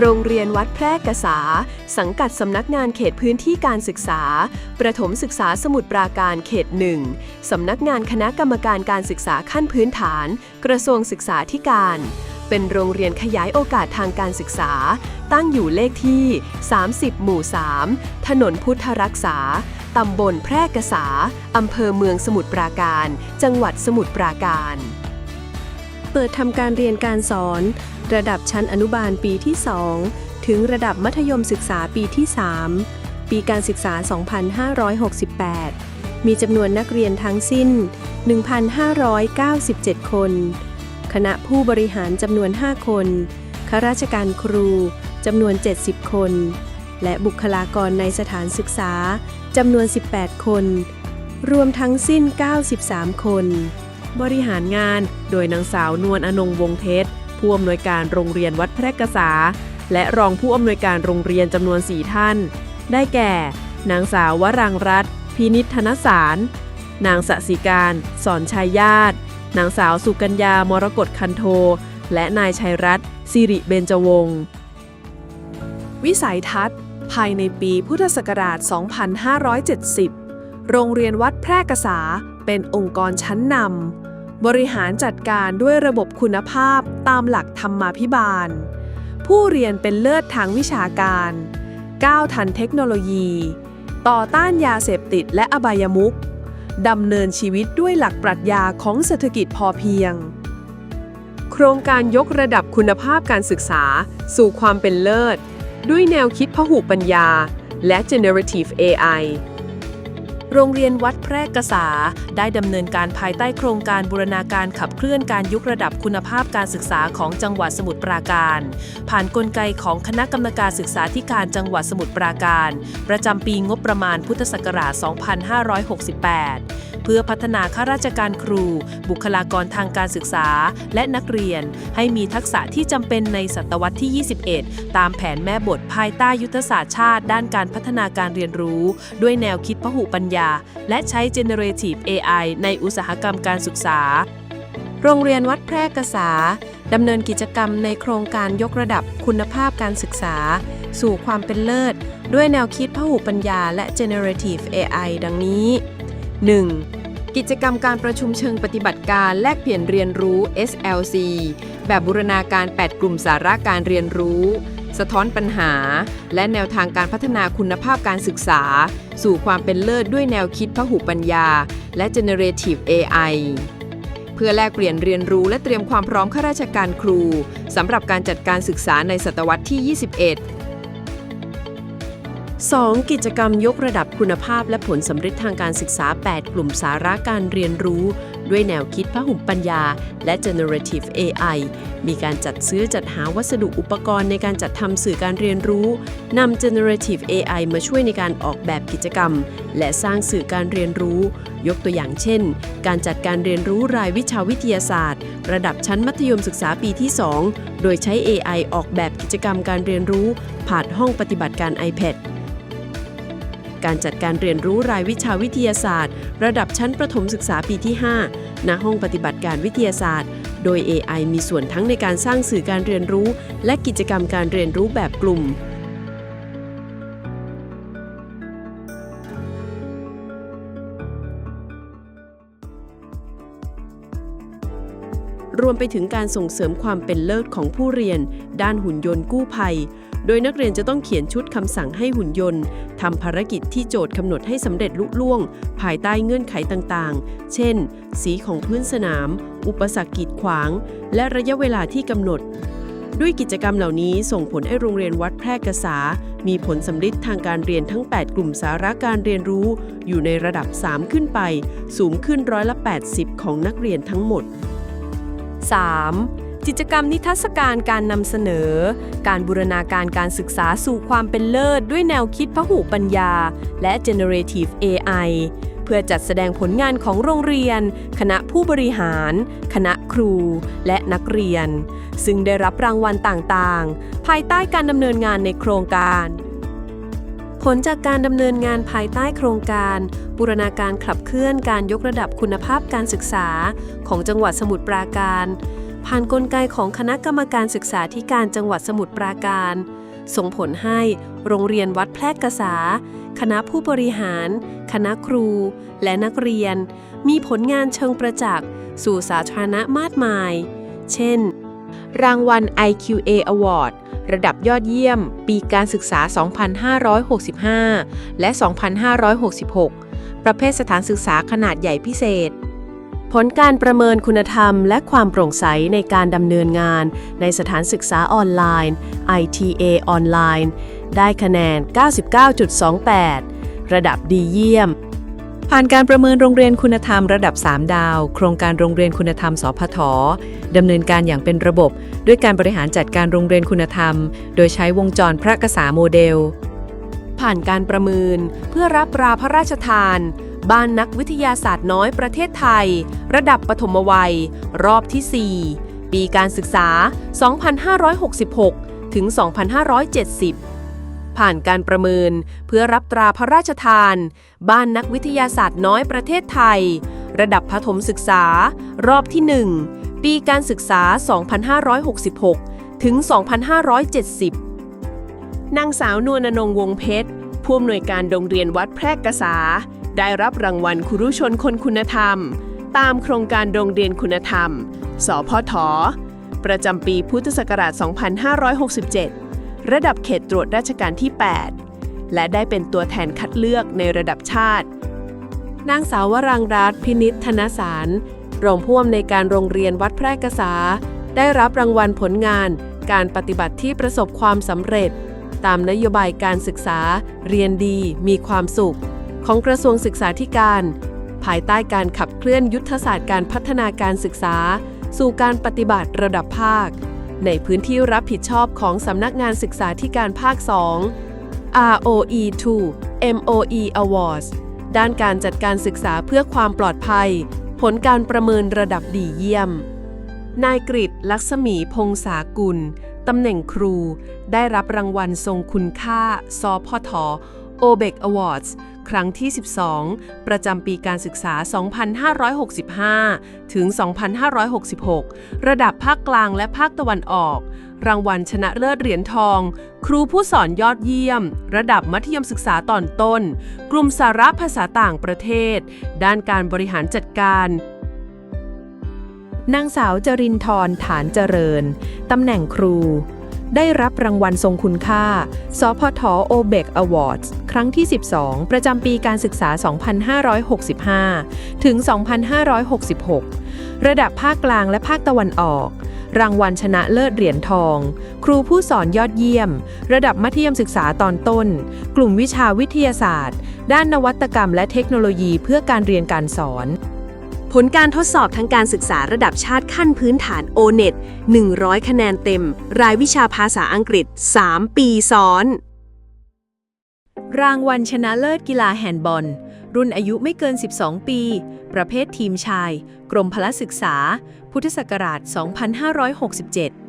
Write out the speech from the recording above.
โรงเรียนวัดแพร่กษา สังกัดสำนักงานเขตพื้นที่การศึกษา ประถมศึกษาสมุทรปราการเขตหนึ่งสำนักงานคณะกรรมการการศึกษาขั้นพื้นฐาน กระทรวงศึกษาธิการ เป็นโรงเรียนขยายโอกาสทางการศึกษา ตั้งอยู่เลขที่ 30 หมู่ 3 ถนนพุทธรักษา ตำบลแพร่กษา อำเภอเมืองสมุทรปราการ จังหวัดสมุทรปราการเปิดทำการเรียนการสอน ระดับชั้นอนุบาลปีที่ 2 ถึงระดับมัธยมศึกษาปีที่ 3 ปีการศึกษา 2568 มีจำนวนนักเรียนทั้งสิ้น 1,597 คน คณะผู้บริหารจำนวน 5 คนข้าราชการครูจำนวน 70 คน และบุคลากรในสถานศึกษาจำนวน 18 คน รวมทั้งสิ้น 93 คน บริหารงานโดยนางสาวนวลอนงวงเพชร ผู้อำนวยการโรงเรียนวัดแพรกษา และรองผู้อำนวยการโรงเรียนจำนวน 4 ท่าน ได้แก่ นางสาววรังรัตน์พินิษธนสาร นางสสิการ สอนชัยญาติ นางสาวสุกัญญามรกตคันโท และนายชัยรัตน์สิริเบญจวงศ์วิสัยทัศน์ ภายในปีพุทธศักราช 2570 โรงเรียนวัดแพร่กษา เป็นองค์กรชั้นนำ บริหารจัดการด้วยระบบคุณภาพตามหลักธรรมาภิบาล ผู้เรียนเป็นเลิศทางวิชาการ ก้าวทันเทคโนโลยี ต่อต้านยาเสพติดและอบายมุขดำเนินชีวิตด้วยหลักปรัชญาของเศรษฐกิจพอเพียง โครงการยกระดับคุณภาพการศึกษา สู่ความเป็นเลิศ ด้วยแนวคิดพหุปัญญา และ generative AI โรงเรียนวัดแพรกษา ได้ดำเนินการภายใต้โครงการบูรณาการขับเคลื่อนการยกระดับคุณภาพการศึกษาของจังหวัดสมุทรปราการ ผ่านนกลไกของคณะกรรมการศึกษาธิการจังหวัดสมุทรปราการ ประจำปีงบประมาณพุทธศักราช 2568 เพื่อพัฒนาข้าราชการครู บุคลากรทางการศึกษา และนักเรียน ให้มีทักษะที่จำเป็นในศตวรรษที่ 21 ตามแผนแม่บทภายใต้ยุทธศาสตร์ชาติ ด้านการพัฒนาการเรียนรู้ ด้วยแนวคิดพหุปัญญา และใช้ generative AI ในอุตสาหกรรมการศึกษา โรงเรียนวัดแพร่กษาดำเนินกิจกรรมในโครงการยกระดับคุณภาพการศึกษา สู่ความเป็นเลิศ ด้วยแนวคิดพหุปัญญาและ generative AI ดังนี้ 1. กิจกรรมการประชุมเชิงปฏิบัติการแลกเปลี่ยนเรียนรู้ SLC แบบบูรณาการ 8 กลุ่มสาระการเรียนรู้ สะท้อนปัญหา และแนวทางการพัฒนาคุณภาพการศึกษา สู่ความเป็นเลิศด้วยแนวคิดพหุปัญญา และ generative AI เพื่อแลกเปลี่ยนเรียนรู้และเตรียมความพร้อมข้าราชการครูสำหรับการจัดการศึกษาในศตวรรษที่ 21 2. กิจกรรมยกระดับคุณภาพและผลสำเร็จทางการศึกษา 8 กลุ่มสาระการเรียนรู้ ด้วยแนวคิดพหุปัญญา และ generative AI มีการจัดซื้อจัดหาวัสดุอุปกรณ์ในการจัดทำสื่อการเรียนรู้นำ generative AI มาช่วยในการออกแบบกิจกรรม และสร้างสื่อการเรียนรู้ ยกตัวอย่างเช่น การจัดการเรียนรู้รายวิชาวิทยาศาสตร์ ระดับชั้นมัธยมศึกษาปีที่ 2 โดยใช้ AI ออกแบบกิจกรรมการเรียนรู้ ผ่านห้องปฏิบัติการ iPad การจัดการเรียนรู้รายวิชาวิทยาศาสตร์ ระดับชั้นประถมศึกษาปีที่ 5 ณ ห้องปฏิบัติการวิทยาศาสตร์ โดย AI มีส่วนทั้งในการสร้างสื่อการเรียนรู้ และกิจกรรมการเรียนรู้แบบกลุ่มรวมไปถึงการส่งเสริมความเป็นเลิศของผู้เรียน ด้านหุ่นยนต์กู้ภัย โดยนักเรียนจะต้องเขียนชุดคำสั่งให้หุ่นยนต์ทำภารกิจที่โจทย์กำหนดให้สำเร็จลุล่วง ภายใต้เงื่อนไขต่างๆ เช่น สีของพื้นสนาม อุปสรรคกีดขวาง และระยะเวลาที่กำหนด ด้วยกิจกรรมเหล่านี้ส่งผลให้โรงเรียนวัดแพร่กษา มีผลสำลิดทางการเรียนทั้ง 8 กลุ่มสาระการเรียนรู้ อยู่ในระดับ 3 ขึ้นไป สูงขึ้นร้อยละ 80 ของนักเรียนทั้งหมด 3. กิจกรรมนิทรรศการการนำเสนอ การบูรณาการการศึกษาสู่ความเป็นเลิศด้วยแนวคิดพหุปัญญา และ generative AI เพื่อจัดแสดงผลงานของโรงเรียน คณะผู้บริหาร คณะครู และนักเรียน ซึ่งได้รับรางวัลต่างๆ ภายใต้การดำเนินงานในโครงการ ผลจากการดำเนินงานภายใต้โครงการ บูรณาการขับเคลื่อนการยกระดับคุณภาพการศึกษา ของจังหวัดสมุทรปราการ ผ่านกลไกของคณะกรรมการศึกษาธิการจังหวัดสมุทรปราการ ส่งผลให้โรงเรียนวัดแพรกกษา คณะผู้บริหาร คณะครู และนักเรียน มีผลงานเชิงประจักษ์ สู่สาธารณะมากมาย เช่น รางวัล IQA Award ระดับยอดเยี่ยม ปีการศึกษา 2565 และ 2566 ประเภทสถานศึกษาขนาดใหญ่พิเศษ ผลการประเมินคุณธรรมและความโปร่งใสในการดำเนินงาน ในสถานศึกษาออนไลน์ ITA ออนไลน์ ได้คะแนน 99.28 ระดับดีเยี่ยม ผ่านการประเมินโรงเรียนคุณธรรมระดับ 3 ดาว โครงการโรงเรียนคุณธรรมสพทดำเนินการอย่างเป็นระบบ ด้วยการบริหารจัดการโรงเรียนคุณธรรม โดยใช้วงจรพระกษาโมเดล ผ่านการประเมินเพื่อรับราพระราชทาน บ้านนักวิทยาศาสตร์น้อยประเทศไทย ระดับปฐมวัย รอบที่ 4 ปีการศึกษา 2566 ถึง 2570 ผ่านการประเมินเพื่อรับตราพระราชทาน บ้านนักวิทยาศาสตร์น้อยประเทศไทย ระดับประถมศึกษา รอบที่ 1 ปีการศึกษา 2566 ถึง 2570 นางสาวนวลนงวงเพชรผู้อำนวยการโรงเรียนวัดแพรกกษา ได้รับรางวัลครุชนคนคุณธรรม ตามโครงการโรงเรียนคุณธรรม สพท ประจำปีพุทธศักราช 2567 ระดับเขตตรวจราชการที่ 8 และได้เป็นตัวแทนคัดเลือกในระดับชาติ นางสาววรังรัตน์พินิษธนสาร รองผู้อำนวยการโรงเรียนวัดแพรกษา ได้รับรางวัลผลงาน การปฏิบัติที่ประสบความสำเร็จ ตามนโยบายการศึกษา เรียนดี มีความสุข ของกระทรวงศึกษาธิการ ภายใต้การขับเคลื่อนยุทธศาสตร์การพัฒนาการศึกษา สู่การปฏิบัติระดับภาค ในพื้นที่รับผิดชอบของสำนักงานศึกษาธิการภาค 2 ROE 2 MOE Awards ด้านการจัดการศึกษาเพื่อความปลอดภัย ผลการประเมินระดับดีเยี่ยม นายกริตลักษมีพงษากุลตำแหน่งครู ได้รับรางวัลทรงคุณค่า สพท o b e c Awards ครั้งที่ 12 ประจำปีการศึกษา 2565 ถึง 2566 ระดับภาคกลางและภาคตะวันออก รางวัลชนะเลิศเหรียญทอง ครูผู้สอนยอดเยี่ยม ระดับมัธยมศึกษาตอนต้น กลุ่มสาระภาษาต่างประเทศ ด้านการบริหารจัดการนางสาวจรินทร์ฐานเจริญ ตำแหน่งครู ได้รับรางวัลทรงคุณค่า สพทโอเบกอวอร์ดครั้งที่ 12 ประจำปีการศึกษา 2565 ถึง 2566 ระดับภาคกลางและภาคตะวันออก รางวัลชนะเลิศเหรียญทอง ครูผู้สอนยอดเยี่ยม ระดับมัธยมศึกษาตอนต้น กลุ่มวิชาวิทยาศาสตร์ ด้านนวัตกรรมและเทคโนโลยีเพื่อการเรียนการสอน ผลการทดสอบทางการศึกษาระดับชาติขั้นพื้นฐาน O-NET 100 คะแนนเต็ม รายวิชาภาษาอังกฤษ 3 ปีซ้อน รางวัลชนะเลิศกีฬาแฮนด์บอล รุ่นอายุไม่เกิน 12 ปี ประเภททีมชาย กรมพละศึกษา พุทธศักราช 2567